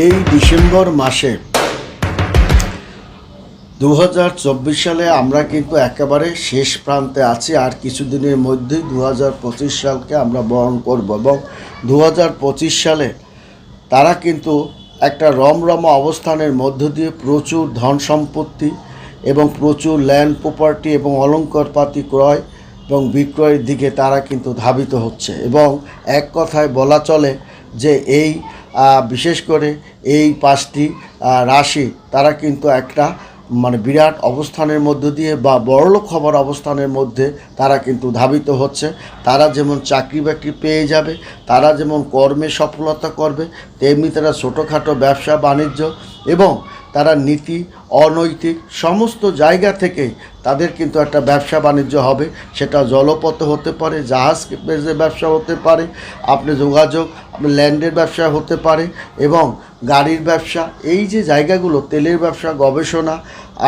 এই ডিসেম্বর মাসে দু হাজার চব্বিশ সালে আমরা কিন্তু একেবারে শেষ প্রান্তে আছি, আর কিছুদিনের মধ্যেই দু হাজার পঁচিশ সালকে আমরা বরণ করব। এবং দু হাজার পঁচিশ সালে তারা কিন্তু একটা রমরমা অবস্থানের মধ্য দিয়ে প্রচুর ধন সম্পত্তি এবং প্রচুর ল্যান্ড প্রপার্টি এবং অলঙ্কারপাতি ক্রয় এবং বিক্রয়ের দিকে তারা কিন্তু ধাবিত হচ্ছে। এবং এক কথায় বলা চলে যে এই বিশেষ করে এই পাঁচটি রাশি, তারা কিন্তু একটা মানে বিরাট অবস্থানের মধ্য দিয়ে বা বড়লোক হবার অবস্থানের মধ্যে তারা কিন্তু ধাবিত হচ্ছে। তারা যেমন চাকরি বাকরি পেয়ে যাবে, তারা যেমন কর্মে সফলতা করবে, তেমনি তারা ছোটোখাটো ব্যবসা, বাণিজ্য এবং তারা নীতি, অনৈতিক, সমস্ত জায়গা থেকে তাদের কিন্তু একটা ব্যবসা বাণিজ্য হবে। সেটা জলপথে হতে পারে, জাহাজ ব্যবসা হতে পারে, আপনি যোগাযোগ, আপনি ল্যান্ডের ব্যবসা হতে পারে এবং গাড়ির ব্যবসা, এই যে জায়গাগুলো, তেলের ব্যবসা, গবেষণা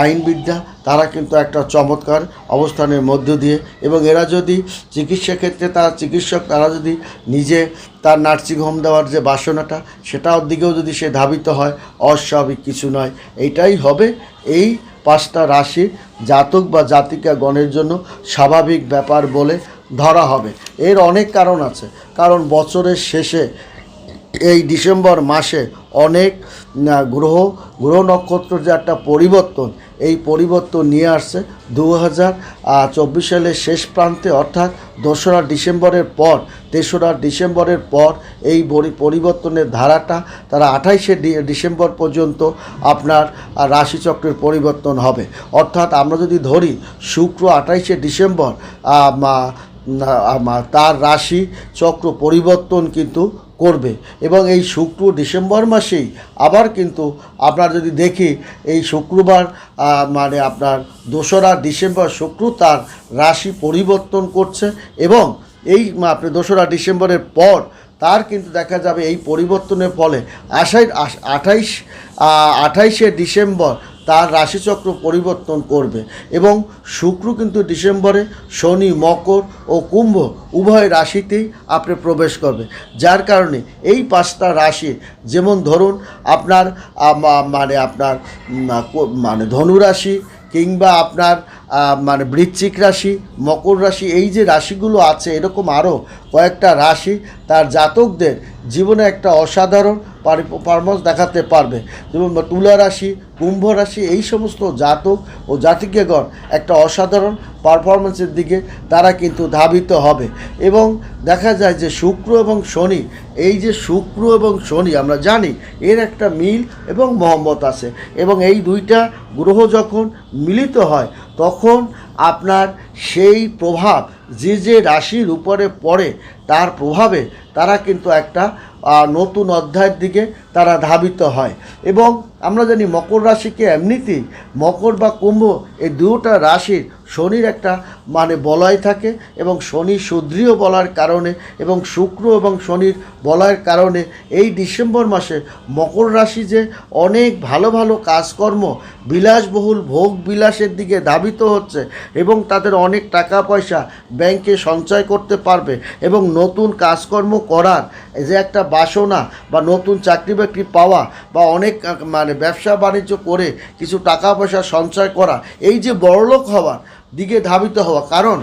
আইনবিদ্যা তারা কিন্তু একটা চমৎকার অবস্থানের মধ্য দিয়ে এবং এরা যদি চিকিৎসা ক্ষেত্রে তারা চিকিৎসক, তারা যদি নিজে তার নার্সিং হোম দেওয়ার যে বাসনাটা, সেটার দিকেও যদি সে ধাবিত হয়, অস্বাভাবিক কিছু নয়। এইটাই হবে এই পাঁচটা রাশির জাতক বা জাতিকা গণের জন্য স্বাভাবিক ব্যাপার বলে ধরা হবে। এর অনেক কারণ আছে। কারণ বছরের শেষে, এই ডিসেম্বর মাসে অনেক গ্রহ গ্রহ নক্ষত্রের যে একটা পরিবর্তন এই পরিবর্তন নিয়ে আসছে। দু হাজার চব্বিশ সালের শেষ প্রান্তে, অর্থাৎ দোসরা ডিসেম্বরের পর, তেসরা ডিসেম্বরের পর এই পরিবর্তনের ধারাটা, তারা আঠাইশে ডিসেম্বর পর্যন্ত আপনার রাশিচক্রের পরিবর্তন হবে। অর্থাৎ আমরা যদি ধরি, শুক্র আঠাইশে ডিসেম্বর তার রাশি চক্র পরিবর্তন কিন্তু করবে। এবং এই শুক্র ডিসেম্বর মাসেই আবার কিন্তু আপনার যদি দেখি, এই শুক্রবার মানে আপনার দোসরা ডিসেম্বর শুক্র তার রাশি পরিবর্তন করছে এবং এই আপনি দোসরা ডিসেম্বরের পর তার কিন্তু দেখা যাবে এই পরিবর্তনের ফলে আশাই, আশ- আঠাইশ আঠাইশে ডিসেম্বর তার রাশিচক্র পরিবর্তন করবে এবং শুক্র কিন্তু ডিসেম্বরে শনি, মকর ও কুম্ভ উভয় রাশিতেই আপনি প্রবেশ করবে। যার কারণে এই পাঁচটা রাশি, যেমন ধরুন আপনার মানে আপনার মানে ধনুরাশি কিংবা আপনার মানে বৃশ্চিক রাশি, মকর রাশি, এই যে রাশিগুলো আছে, এরকম আরও কয়েকটা রাশি, তার জাতকদের জীবনে একটা অসাধারণ পারফরমেন্স দেখাতে পারবে। যেমন তুলা রাশি, কুম্ভ রাশি, এই সমস্ত জাতক ও জাতিকেগণ একটা অসাধারণ পারফরমেন্সের দিকে তারা কিন্তু ধাবিত হবে। এবং দেখা যায় যে শুক্র এবং শনি, এই যে শুক্র এবং শনি, আমরা জানি এর একটা মিল এবং মহম্মত আছে। এবং এই দুইটা গ্রহ যখন মিলিত হয় তখন আপনার সেই প্রভাব যে যে রাশির উপরে পড়ে তার প্রভাবে তারা কিন্তু একটা নতুন অধ্যায়ের দিকে তারা ধাবিত হয়। এবং আমরা জানি মকর রাশিকে এমনিতেই মকর বা কুম্ভ এই দুটা রাশির শনির একটা মানে বলয় থাকে এবং শনি সুদৃঢ় বলার কারণে এবং শুক্র এবং শনির বলয়ের কারণে এই ডিসেম্বর মাসে মকর রাশি যে অনেক ভালো ভালো কাজকর্ম, বিলাসবহুল ভোগ বিলাসের দিকে ধাবিত হচ্ছে এবং তাদের অনেক টাকা পয়সা ব্যাংকে সঞ্চয় করতে পারবে এবং নতুন কাজকর্ম করার যে একটা বাসনা বা নতুন চাকরি বাকরি পাওয়া বা অনেক মানে ব্যবসা বাণিজ্য করে কিছু টাকা পয়সা সঞ্চয় করা, এই যে বড়লোক হওয়ার দিকে ধাবিত হওয়া। কারণ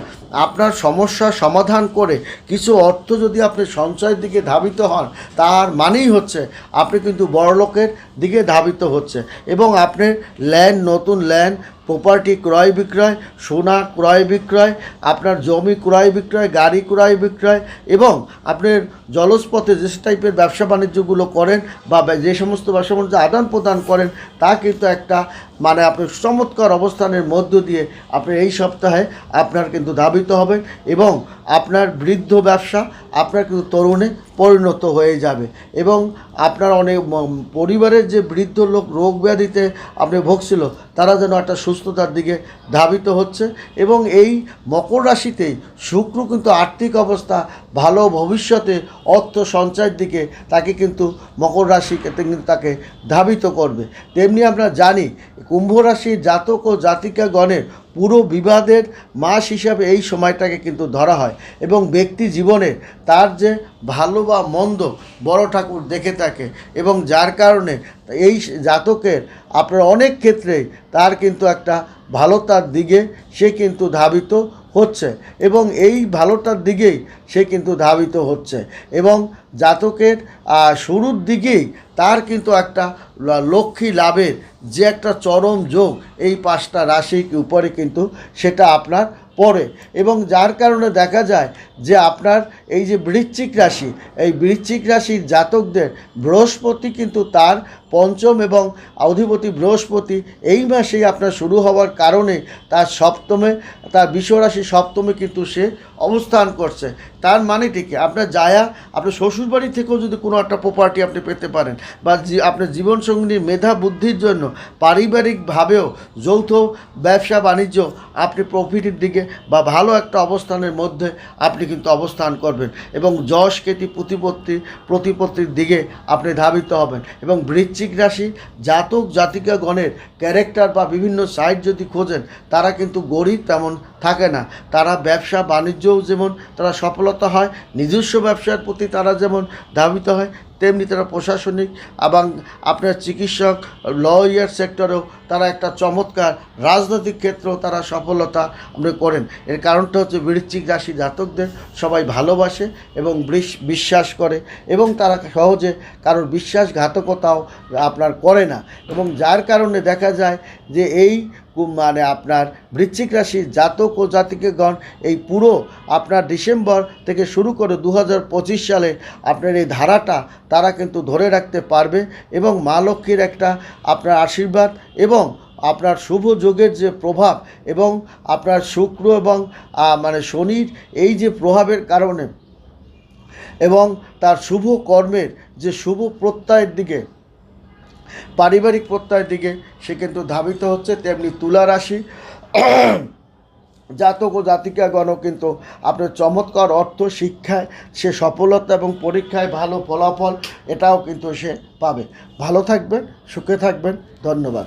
আপনার সমস্যার সমাধান করে কিছু অর্থ যদি আপনি সঞ্চয়ের দিকে ধাবিত হন, তার মানেই হচ্ছে আপনি কিন্তু বড়লোকের দিকে ধাবিত হচ্ছে এবং আপনি ল্যান্ড নতুন ল্যান্ড প্রপার্টি ক্রয় বিক্রয়, সোনা ক্রয় বিক্রয়, আপনার জমি ক্রয় বিক্রয়, গাড়ি ক্রয় বিক্রয় এবং আপনার জলস্পথে যে টাইপের ব্যবসা বাণিজ্যগুলো করেন বা যে সমস্ত ব্যবসা বাণিজ্য আদান প্রদান করেন, তা কিন্তু একটা মানে আপনার চমৎকার অবস্থানের মধ্য দিয়ে আপনি এই সপ্তাহে আপনার কিন্তু ধাবিত হবেন এবং আপনার বৃদ্ধ ব্যবসা আপনার কিন্তু তরুণে পরিণত হয়ে যাবে এবং আপনার অনেক পরিবারের যে বৃদ্ধ লোক রোগ ব্যাধিতে আপনি ভুগছিল, তারা যেন একটা সুস্থতার দিকে ধাবিত হচ্ছে এবং এই মকর রাশিতেই শুক্র কিন্তু আর্থিক অবস্থা ভালো, ভবিষ্যতে অর্থ সঞ্চয়ের দিকে তাকে কিন্তু মকর রাশিকে কিন্তু তাকে ধাবিত করবে। তেমনি আমরা জানি, কুম্ভ রাশির জাতক ও জাতিকাগণের পুরো বিবাদের মাস হিসাবে এই সময়টাকে কিন্তু ধরা হয় এবং ব্যক্তি জীবনে তার যে ভালো বা মন্দ বড় ঠাকুর দেখে থাকে এবং যার কারণে এই জাতকের আপনার অনেক ক্ষেত্রেই তার কিন্তু একটা ভালোতার দিকে সে কিন্তু ধাবিত হচ্ছে এবং এই ভালোটার দিকেই সে কিন্তু ধাবিত হচ্ছে এবং জাতকের শুরুর দিকেই তার কিন্তু একটা লক্ষ্মী লাভের যে একটা চরম যোগ এই পাঁচটা রাশির উপরে কিন্তু সেটা আপনার পড়ে এবং যার কারণে দেখা যায় যে আপনার এই যে বৃশ্চিক রাশি, এই বৃশ্চিক রাশির জাতকদের বৃহস্পতি কিন্তু তার পঞ্চম এবং অধিপতি বৃহস্পতি এই মাসেই আপনার শুরু হওয়ার কারণে তার সপ্তমে, তার বিশ্বরাশি সপ্তমে কিন্তু সে অবস্থান করছে। তার মানে কি? আপনার যায়া আপনার শ্বশুরবাড়ি থেকেও যদি কোনো একটা প্রপার্টি আপনি পেতে পারেন বা আপনার জীবনসঙ্গিনীর মেধা বুদ্ধির জন্য পারিবারিকভাবেও যৌথ ব্যবসা বাণিজ্য আপনি প্রফিটের দিকে বা ভালো একটা অবস্থানের মধ্যে আপনি কিন্তু অবস্থান করবেন এবং যশ কেটি প্রতিপত্তি, প্রতিপত্তির দিকে আপনি ধাবিত হবেন এবং বৃশ্চিক রাশি জাতক, জাতিকাগণের ক্যারেক্টার বা বিভিন্ন সাইট যদি খোঁজেন, তারা কিন্তু গরিব তেমন থাকে না। তারা ব্যবসা বাণিজ্যও যেমন, তারা সফলতা হয় নিজস্ব ব্যবসার প্রতি তারা যেমন ধাবিত হয় তেমনি তারা প্রশাসনিক এবং আপনার চিকিৎসক, লয়ার সেক্টরেও তারা একটা চমৎকার রাজনৈতিক ক্ষেত্রেও তারা সফলতা আপনি করেন। এর কারণটা হচ্ছে বৃশ্চিক রাশি জাতকদের সবাই ভালোবাসে এবং বিশ্বাস করে এবং তারা সহজে কারোর বিশ্বাসঘাতকতাও আপনার করে না এবং যার কারণে দেখা যায় যে এই মানে আপনার বৃশ্চিক রাশির জাতক ও জাতিকেগণ এই পুরো আপনার ডিসেম্বর থেকে শুরু করে দু হাজার পঁচিশ সালে আপনার এই ধারাটা তারা কিন্তু ধরে রাখতে পারবে এবং মা লক্ষ্মীর একটা আপনার আশীর্বাদ এবং আপনার শুভ যোগের যে প্রভাব এবং আপনার শুক্র এবং মানে শনির এই যে প্রভাবের কারণে এবং তার শুভ কর্মের যে শুভ প্রত্যয়ের দিকে, পারিবারিক প্রত্যয়ের দিকে সে কিন্তু ধাবিত হচ্ছে, তেমনি তুলা রাশি জাতক ও জাতিকাগণও কিন্তু আপনার চমৎকার অর্থ, শিক্ষায় সে সফলতা এবং পরীক্ষায় ভালো ফলাফল, এটাও কিন্তু সে পাবে। ভালো থাকবেন, সুখে থাকবেন। ধন্যবাদ।